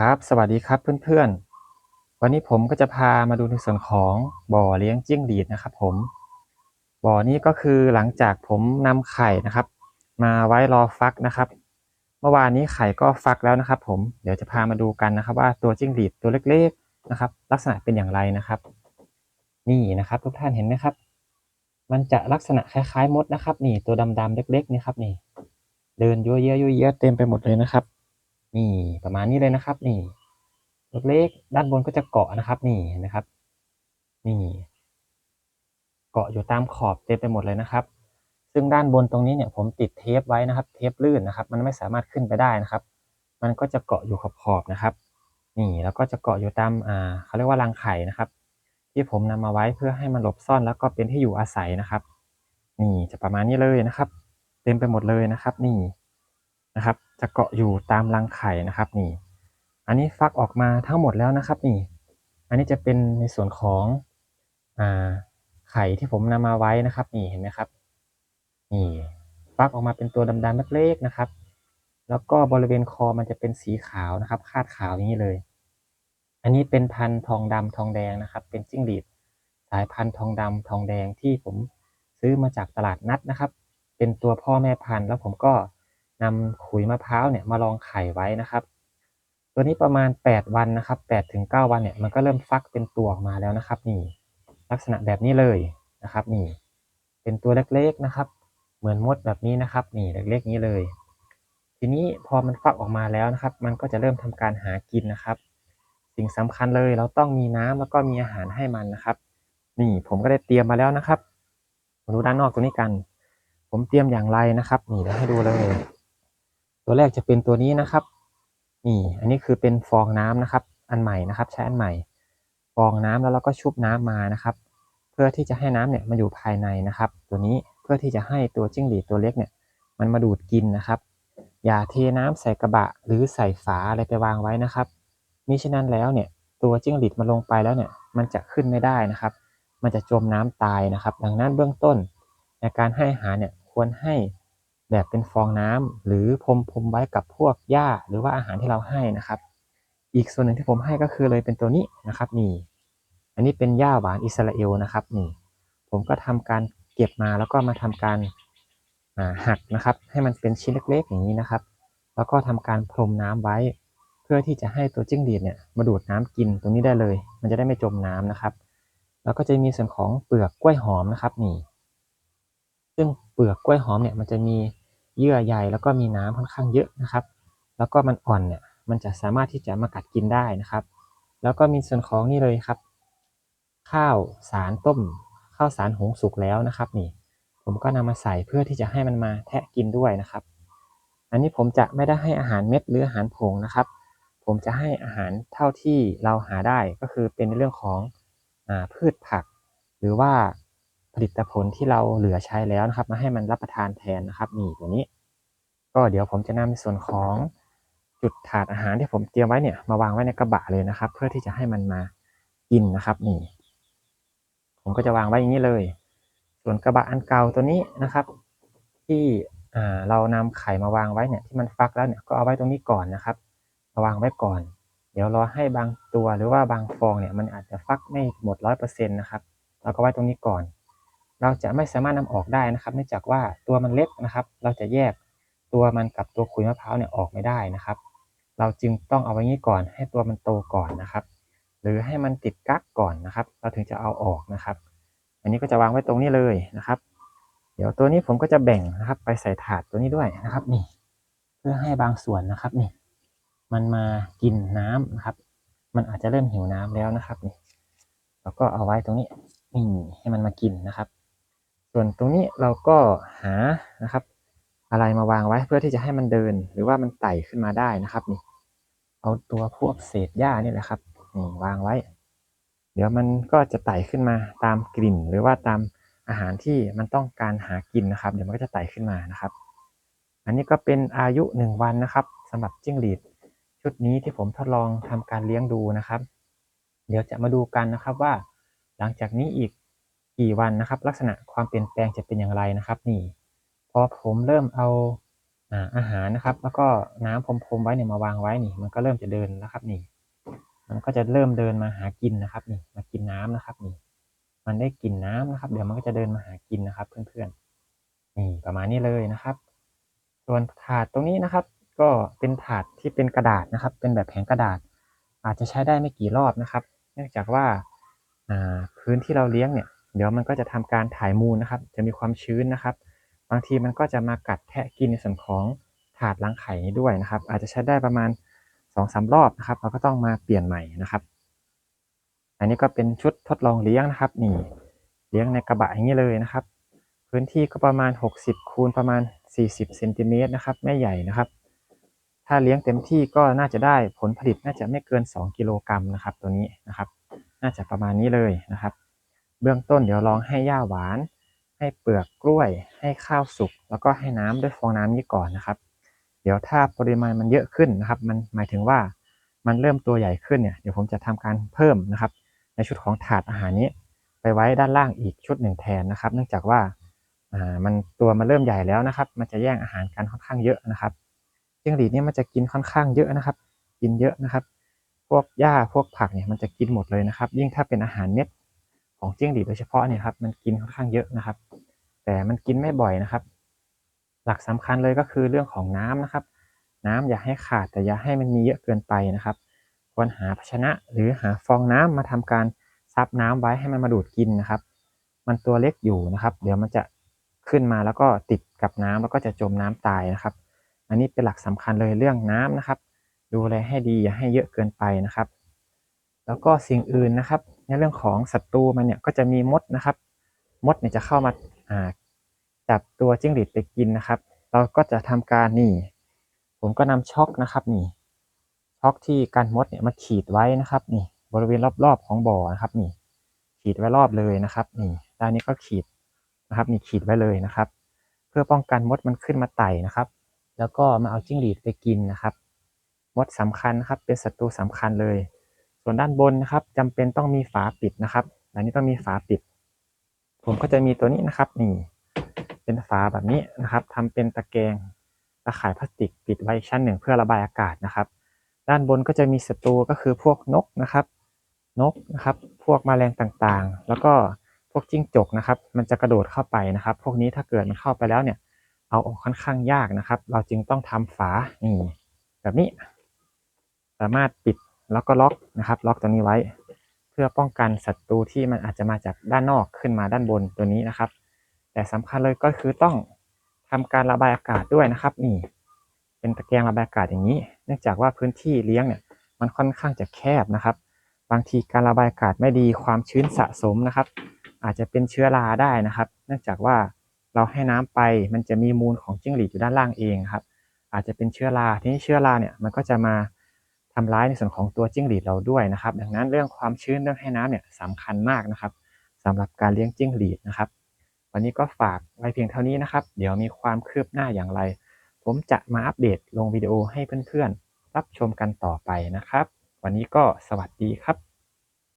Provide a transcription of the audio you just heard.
ครับ สวัสดีครับเพื่อนๆ วันนี้ผมก็จะพามาดูในส่วนของบ่อเลี้ยงจิ้งหรีดนะครับ ผม บ่อนี้ก็คือหลังจากผมนำไข่นะครับ มาไว้รอฟักนะครับ เมื่อวานนี้ไข่ก็ฟักแล้วนะครับ ผม เดี๋ยวจะพามาดูกันนะครับ ว่าตัวจิ้งหรีดตัวเล็กๆนะครับ ลักษณะเป็นอย่างไรนะครับ นี่นะครับ ทุกท่านเห็นไหมครับ มันจะลักษณะคล้ายๆมดนะครับ นี่ตัวดำๆเล็กๆนี่ครับนี่ เดินยั่วเยอะยั่วเยอะเต็มไปหมดเลยนะครับ นี่ประมาณนี้เลยนะครับ นี่เล็กด้านบนก็จะเกาะนะครับ นี่เห็นไหมครับ นี่ เกาะอยู่ตามขอบเต็มไปหมดเลยนะครับ ซึ่งด้านบนตรงนี้เนี่ย ผมติดเทปไว้นะครับ เทปลื่นนะครับ มันไม่สามารถขึ้นไปได้นะครับ มันก็จะเกาะอยู่ขอบๆนะครับ นี่แล้วก็จะเกาะอยู่ตามอ่าเขาเรียกว่ารังไข่นะครับ ที่ผมนำมาไว้เพื่อให้มันหลบซ่อนแล้วก็เป็นที่อยู่อาศัยนะครับ นี่จะประมาณนี้เลยนะครับ เต็มไปหมดเลยนะครับ นี่นะครับจะเกาะอยู่ตามรังไข่นะครับนี่ อันนี้ฟักออกมาทั้งหมดแล้วนะครับนี่ อันนี้จะเป็นในส่วนของอ่าไข่ที่ผมนำมาไว้นะครับนี่เห็นไหมครับนี่ฟักออกมาเป็นตัวดำๆเล็กๆนะครับ แล้วก็บริเวณคอมันจะเป็นสีขาวนะครับ คาดขาวอย่างนี้เลย อันนี้เป็นพันธุ์ทองดำทองแดงนะครับ เป็นจิ้งหรีดสายพันธุ์ทองดำทองแดงที่ผมซื้อมาจากตลาดนัดนะครับ เป็นตัวพ่อแม่พันธุ์แล้วผมก็ นำขุยมะพร้าวเนี่ยมาลองไข่ไว้นะครับ ตัวนี้ประมาณ 8 วันนะครับ8ถึง9วันเนี่ยมันก็เริ่มฟักเป็นตัวออกมาแล้วนะครับ นี่ลักษณะแบบนี้เลยนะครับนี่เป็นตัวเล็กๆนะครับ เหมือนมดแบบนี้นะครับ นี่เล็กๆนี้เลย ทีนี้พอมันฟักออกมาแล้วนะครับ มันก็จะเริ่มทำการหากินนะครับ สิ่งสำคัญเลยเราต้องมีน้ำแล้วก็มีอาหารให้มันนะครับ นี่ผมก็ได้เตรียมมาแล้วนะครับมาดูด้านนอกตัวนี้กัน ผมเตรียมอย่างไรนะครับ นี่เดี๋ยวให้ดูเลย ตัวแรกจะเป็นตัวนี้นะครับ นี่ อันนี้คือเป็นฟองน้ำนะครับ อันใหม่นะครับ ใช้อันใหม่ ฟองน้ำแล้วเราก็ชุบน้ำมานะครับ เพื่อที่จะให้น้ำเนี่ยมาอยู่ภายในนะครับ ตัวนี้เพื่อที่จะให้ตัวจิ้งหรีดตัวเล็กเนี่ย มันมาดูดกินนะครับ อย่าเทน้ำใส่กระบะ หรือใส่ฝาอะไรไปวางไว้นะครับมิฉะนั้นแล้วเนี่ย ตัวจิ้งหรีดมันลงไปแล้วเนี่ย มันจะขึ้นไม่ได้นะครับ มันจะจมน้ำตายนะครับ ดังนั้นเบื้องต้นในการให้อาหารเนี่ยควรให้ แบบเป็นฟองน้ำหรือพรมพรมไว้กับพวกหญ้าหรือว่าอาหารที่เราให้นะครับ อีกส่วนหนึ่งที่ผมให้ก็คือเลยเป็นตัวนี้นะครับนี่อันนี้เป็นหญ้าหวานอิสราเอลนะครับนี่ผมก็ทำการเก็บมาแล้วก็มาทำการหักนะครับ ให้มันเป็นชิ้นเล็กๆอย่างนี้นะครับ แล้วก็ทำการพรมน้ำไว้ เพื่อที่จะให้ตัวจิ้งหรีดเนี่ยมาดูดน้ำกินตรงนี้ได้เลย มันจะได้ไม่จมน้ำนะครับ แล้วก็จะมีส่วนของเปลือกกล้วยหอมนะครับนี่ซึ่งเปลือกกล้วยหอมเนี่ยมันจะมี เยื่อใยแล้วก็มีน้ำค่อนข้างเยอะนะครับ แล้วก็มันอ่อนเนี่ยมันจะสามารถที่จะมากัดกินได้นะครับ แล้วก็มีส่วนของนี่เลยครับ ข้าวสารต้ม ข้าวสารหุงสุกแล้วนะครับนี่ ผมก็นำมาใส่เพื่อที่จะให้มันมาแทะกินด้วยนะครับ อันนี้ผมจะไม่ได้ให้อาหารเม็ดหรืออาหารผงนะครับ ผมจะให้อาหารเท่าที่เราหาได้ก็คือเป็นในเรื่องของอพืชผัก หรือว่า ผลิตผลที่เราเหลือใช้แล้วนะครับ มาให้มันรับประทานแทนนะครับนี่ตัวนี้ ก็เดี๋ยวผมจะนำในส่วนของจุดถาดอาหารที่ผมเตรียมไว้เนี่ยมาวางไว้ในกระบะเลยนะครับ เพื่อที่จะให้มันมากินนะครับนี่ ผมก็จะวางไว้อย่างนี้เลย ส่วนกระบะอันเก่าตัวนี้นะครับ ที่เรานำไข่มาวางไว้เนี่ยที่มันฟักแล้วเนี่ยก็เอาไว้ตรงนี้ก่อนนะครับมาวางไว้ก่อน เดี๋ยวรอให้บางตัวหรือว่าบางฟองเนี่ยมันอาจจะฟักไม่หมดร้อยเปอร์เซ็นต์นะครับเราก็ไว้ตรงนี้ก่อน เราจะไม่สามารถนำออกได้นะครับ เนื่องจากว่าตัวมันเล็กนะครับ เราจะแยกตัวมันกับตัวขุยมะพร้าวเนี่ยออกไม่ได้นะครับ เราจึงต้องเอาไว้งี้ก่อน ให้ตัวมันโตก่อนนะครับ หรือให้มันติดกั๊กก่อนนะครับ เราถึงจะเอาออกนะครับ อันนี้ก็จะวางไว้ตรงนี้เลยนะครับ เดี๋ยวตัวนี้ผมก็จะแบ่งนะครับ ไปใส่ถาดตัวนี้ด้วยนะครับ นี่ เพื่อให้บางส่วนนะครับนี่ มันมากินน้ำนะครับ มันอาจจะเริ่มหิวน้ำแล้วนะครับนี่แล้วก็เอาไว้ตรงนี้นี่ให้มันมากินนะครับ ส่วนตรงนี้เราก็หานะครับ อะไรมาวางไว้เพื่อที่จะให้มันเดิน หรือว่ามันไต่ขึ้นมาได้นะครับนี่ เอาตัวพวกเศษหญ้านี่แหละครับนี่วางไว้ เดี๋ยวมันก็จะไต่ขึ้นมาตามกลิ่น หรือว่าตามอาหารที่มันต้องการหากินนะครับ เดี๋ยวมันก็จะไต่ขึ้นมานะครับ อันนี้ก็เป็นอายุหนึ่งวันนะครับสำหรับจิ้งหรีดชุดนี้ที่ผมทดลองทำการเลี้ยงดูนะครับ เดี๋ยวจะมาดูกันนะครับว่า หลังจากนี้อีก กี่วันนะครับ ลักษณะความเปลี่ยนแปลงจะเป็นอย่างไรนะครับ นี่พอผมเริ่มเอาอาหารนะครับ แล้วก็น้ำพรมๆไว้เนี่ยมาวางไว้นี่ มันก็เริ่มจะเดินแล้วครับนี่ มันก็จะเริ่มเดินมาหากินนะครับ นี่มากินน้ำนะครับนี่ มันได้กินน้ำนะครับ เดี๋ยวมันก็จะเดินมาหากินนะครับ เพื่อนๆนี่ประมาณนี้เลยนะครับ ส่วนถาดตรงนี้นะครับ ก็เป็นถาดที่เป็นกระดาษนะครับ เป็นแบบแผงกระดาษ อาจจะใช้ได้ไม่กี่รอบนะครับ เนื่องจากว่าพื้นที่เราเลี้ยงเนี่ย เดี๋ยวมันก็จะทำการถ่ายมูลนะครับ จะมีความชื้นนะครับ บางทีมันก็จะมากัดแทะกินในส่วนของถาดล้างไข่นี้ด้วยนะครับ อาจจะใช้ได้ประมาณ2อสารอบนะครับ เราก็ต้องมาเปลี่ยนใหม่นะครับ อันนี้ก็เป็นชุดทดลองเลี้ยงนะครับ นี่เลี้ยงในกระบะอย่างนี้เลยนะครับ พื้นที่ก็ประมาณ 60คูณประมาณ 40เซนติเมตรนะครับ ไม่ใหญ่นะครับ ถ้าเลี้ยงเต็มที่ก็น่าจะได้ผลผลิตน่าจะไม่เกิน 2 กิโลกรัมนะครับ ตัวนี้นะครับ น่าจะประมาณนี้เลยนะครับ เบื้องต้นเดี๋ยวลองให้หญ้าหวาน ให้เปลือกกล้วย ให้ข้าวสุก แล้วก็ให้น้ำด้วยฟองน้ำนี้ก่อนนะครับ เดี๋ยวถ้าปริมาณมันเยอะขึ้นนะครับ มันหมายถึงว่ามันเริ่มตัวใหญ่ขึ้นเนี่ย เดี๋ยวผมจะทำการเพิ่มนะครับ ในชุดของถาดอาหารนี้ ไปไว้ด้านล่างอีกชุดหนึ่งแทนนะครับ เนื่องจากว่าอ่ามันตัวมันเริ่มใหญ่แล้วนะครับ มันจะแย่งอาหารกันค่อนข้างเยอะนะครับจิ้งหรีดเนี่ยมันจะกินค่อนข้างเยอะนะครับ กินเยอะนะครับ พวกหญ้าพวกผักเนี่ยมันจะกินหมดเลยนะครับ ยิ่งถ้าเป็นอาหารเม็ด ของจิ้งหรีดโดยเฉพาะเนี่ยครับมันกินค่อนข้างเยอะนะครับ แต่มันกินไม่บ่อยนะครับ หลักสำคัญเลยก็คือเรื่องของน้ำนะครับ น้ำอย่าให้ขาดแต่อย่าให้มันมีเยอะเกินไปนะครับ ควรหาภาชนะหรือหาฟองน้ำมาทำการซับน้ำไว้ให้มันมาดูดกินนะครับ มันตัวเล็กอยู่นะครับ เดี๋ยวมันจะขึ้นมาแล้วก็ติดกับน้ำแล้วก็จะจมน้ำตายนะครับ อันนี้เป็นหลักสำคัญเลยเรื่องน้ำนะครับ ดูแลให้ดีอย่าให้เยอะเกินไปนะครับ แล้วก็สิ่งอื่นนะครับ ในเรื่องของศัตรูมันเนี่ยก็จะมีมดนะครับมดเนี่ยจะเข้ามาาจับตัวจิ้งหรีดไปกินนะครับ เราก็จะทำการนี่ ผมก็นำช็อกนะครับนี่ช็อกที่กันมดเนี่ยมาขีดไว้นะครับนี่บริเวณรอบๆของบ่อนะครับนี่ขีดไว้รอบเลยนะครับนี่ด้านนี้ก็ขีดนะครับนี่ขีดไว้เลยนะครับ เพื่อป้องกันมดมันขึ้นมาไต่นะครับ แล้วก็มาเอาจิ้งหรีดไปกินนะครับ มดสำคัญนะครับเป็นศัตรูสำคัญเลย ส่วนด้านบนนะครับจำเป็นต้องมีฝาปิดนะครับอันนี้ต้องมีฝาปิด ผมก็จะมีตัวนี้นะครับ นี่ เป็นฝาแบบนี้นะครับทำเป็นตะแกรงตะข่ายพลาสติกปิดไว้ชั้นหนึ่งเพื่อระบายอากาศนะครับ ด้านบนก็จะมีศัตรูก็คือพวกนกนะครับ นกนะครับ พวกแมลงต่างๆ แล้วก็พวกจิ้งจกนะครับ มันจะกระโดดเข้าไปนะครับ พวกนี้ถ้าเกิดมันเข้าไปแล้วเนี่ย เอาออกค่อนข้างยากนะครับ เราจึงต้องทำฝานี่แบบนี้ สามารถปิด แล้วก็ล็อกนะครับ ล็อกตัวนี้ไว้ เพื่อป้องกันศัตรูที่มันอาจจะมาจากด้านนอกขึ้นมาด้านบนตัวนี้นะครับ แต่สำคัญเลยก็คือต้องทำการระบายอากาศด้วยนะครับ นี่เป็นตะแกรงระบายอากาศอย่างนี้ เนื่องจากว่าพื้นที่เลี้ยงเนี่ยมันค่อนข้างจะแคบนะครับ บางทีการระบายอากาศไม่ดีความชื้นสะสมนะครับ อาจจะเป็นเชื้อราได้นะครับ เนื่องจากว่าเราให้น้ำไปมันจะมีมูลของจิ้งหรีดอยู่ด้านล่างเองครับ อาจจะเป็นเชื้อราทีนี้เชื้อราเนี่ยมันก็จะมา ทำร้ายในส่วนของตัวจิ้งหรีดเราด้วยนะครับ ดังนั้นเรื่องความชื้นเรื่องให้น้ำเนี่ยสำคัญมากนะครับสำหรับการเลี้ยงจิ้งหรีดนะครับ วันนี้ก็ฝากไว้เพียงเท่านี้นะครับ เดี๋ยวมีความคืบหน้าอย่างไร ผมจะมาอัปเดตลงวิดีโอให้เพื่อนๆรับชมกันต่อไปนะครับ วันนี้ก็สวัสดีครับ